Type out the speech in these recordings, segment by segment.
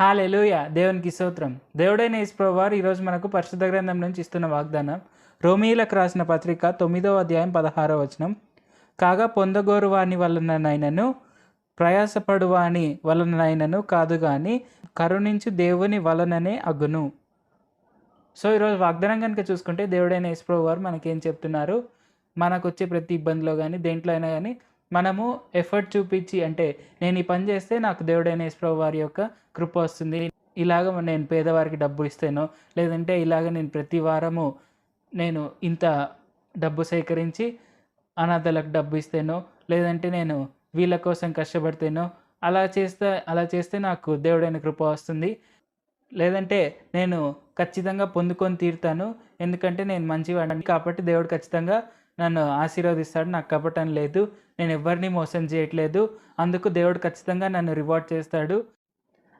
Hallelujah దేవునికి స్తోత్రం. దేవుడైన యేసుప్రభు వారు ఈరోజు మనకు పరిశుద్ధ గ్రంథం నుంచి ఇస్తున్న వాగ్దానం రోమీలకు రాసిన పత్రిక తొమ్మిదవ అధ్యాయం పదహారవ వచనం. కాగా పొందగోరు వాని వలననైనను ప్రయాసపడు వాని వలననైనను కాదు కానీ కరుణించు దేవుని వలననే అగును. సో ఈరోజు వాగ్దానం కనుక చూసుకుంటే దేవుడైన యేసుప్రభు వారు మనకేం చెప్తున్నారు? మనకు వచ్చే ప్రతి ఇబ్బందిలో కానీ దేంట్లో అయినా కానీ మనము ఎఫర్ట్ చూపించి అంటే నేను ఈ పని చేస్తే నాకు దేవుడైన యేసుప్రభు వారి యొక్క కృప వస్తుంది. ఇలాగ నేను పేదవారికి డబ్బు ఇస్తాను లేదంటే ఇలాగ నేను ప్రతి వారము నేను ఇంత డబ్బు సేకరించి అనాథలకు డబ్బు ఇస్తాను లేదంటే నేను వీళ్ళ కోసం కష్టపడతాను అలా చేస్తే అలా చేస్తే నాకు దేవుడైన కృప వస్తుంది. లేదంటే నేను ఖచ్చితంగా పొందుకొని తీరుతాను. ఎందుకంటే నేను మంచివాడిని కాబట్టి దేవుడు ఖచ్చితంగా నన్ను ఆశీర్వదిస్తాడు నాకు కపటం లేదు నేను ఎవరిని మోసం చేయట్లేదు అందుకు దేవుడు ఖచ్చితంగా నన్ను రివార్డ్ చేస్తాడు.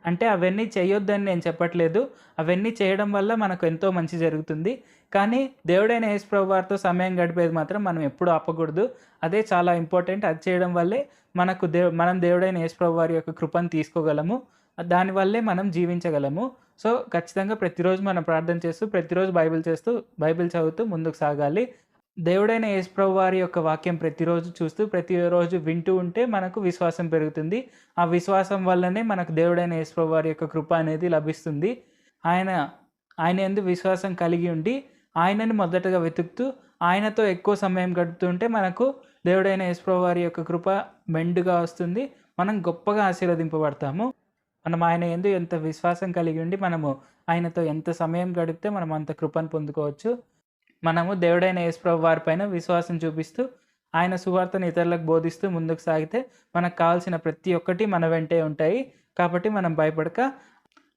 అంటే అవన్నీ చేయొద్దని నేను చెప్పట్లేదు అవన్నీ చేయడం వల్ల మనకు ఎంతో మంచి జరుగుతుంది. కానీ దేవుడైన యేసుప్రభు వారితో సమయం గడిపేది మాత్రం మనం ఎప్పుడు ఆపకూడదు. అదే చాలా ఇంపార్టెంట్ అది చేయడం వల్లే మనకు దేవు మనం దేవుడైన యేసుప్రభు వారి యొక్క కృపను తీసుకోగలము దానివల్లే మనం జీవించగలము. సో ఖచ్చితంగా ప్రతిరోజు మనం ప్రార్థన చేస్తూ ప్రతిరోజు బైబిల్ చేస్తూ బైబిల్ చదువుతూ ముందుకు సాగాలి. దేవుడైన యేసుప్రభు వారి యొక్క వాక్యం ప్రతిరోజు చూస్తూ ప్రతిరోజు వింటూ ఉంటే మనకు విశ్వాసం పెరుగుతుంది. ఆ విశ్వాసం వల్లనే మనకు దేవుడైన యేసుప్రభు వారి యొక్క కృప అనేది లభిస్తుంది. ఆయన ఆయన ఎందు విశ్వాసం కలిగి ఉండి ఆయనని మొదటగా వెతుకుతూ ఆయనతో ఎక్కువ సమయం గడుపుతుంటే మనకు దేవుడైన యేసుప్రభు వారి యొక్క కృప మెండుగా వస్తుంది. మనం గొప్పగా ఆశీర్వదింపబడతాము. మనం ఆయన ఎందు ఎంత విశ్వాసం కలిగి ఉండి మనము ఆయనతో ఎంత సమయం గడిపితే మనం అంత కృపను పొందుకోవచ్చు. మనము దేవుడైన యేసుప్రభు వారి పైన విశ్వాసం చూపిస్తూ ఆయన సువార్తను ఇతరులకు బోధిస్తూ ముందుకు సాగితే మనకు కావాల్సిన ప్రతి ఒక్కటి మన వెంటే ఉంటాయి. కాబట్టి మనం భయపడక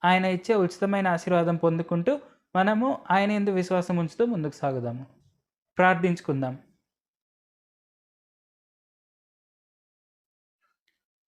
ఆయన ఇచ్చే ఉచితమైన ఆశీర్వాదం పొందుకుంటూ మనము ఆయన ఎందు విశ్వాసం ఉంచుతూ ముందుకు సాగుదాము. ప్రార్థించుకుందాం.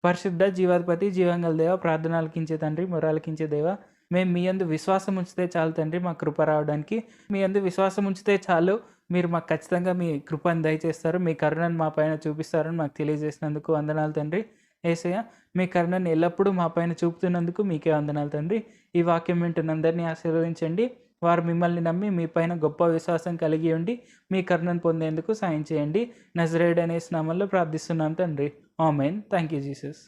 పరిశుద్ధ జీవాధిపతి జీవంగల దేవ ప్రార్థనలకించే తండ్రి మొరాలకించే దేవ మేము మీ అందు విశ్వాసం ఉంచితే చాలు తండ్రి మా కృప రావడానికి. మీ అందు విశ్వాసం ఉంచితే చాలు. మీరు మాకు ఖచ్చితంగా మీ కృపను దయచేస్తారు. మీ కరుణను మా పైన చూపిస్తారని మాకు తెలియజేసినందుకు వందనాలు తండ్రి. ఏసయ్య మీ కరుణను ఎల్లప్పుడూ మా పైన చూపుతున్నందుకు మీకే వందనాలు తండ్రి. ఈ వాక్యం వింటున్నందరినీ ఆశీర్వదించండి. వారు మిమ్మల్ని నమ్మి మీ పైన గొప్ప విశ్వాసం కలిగి ఉండి మీ కరుణను పొందేందుకు సాయం చేయండి. నజరేడ్ అనే స్నామంలో ప్రార్థిస్తున్నాం తండ్రి. ఆమెన్. Thank you Jesus.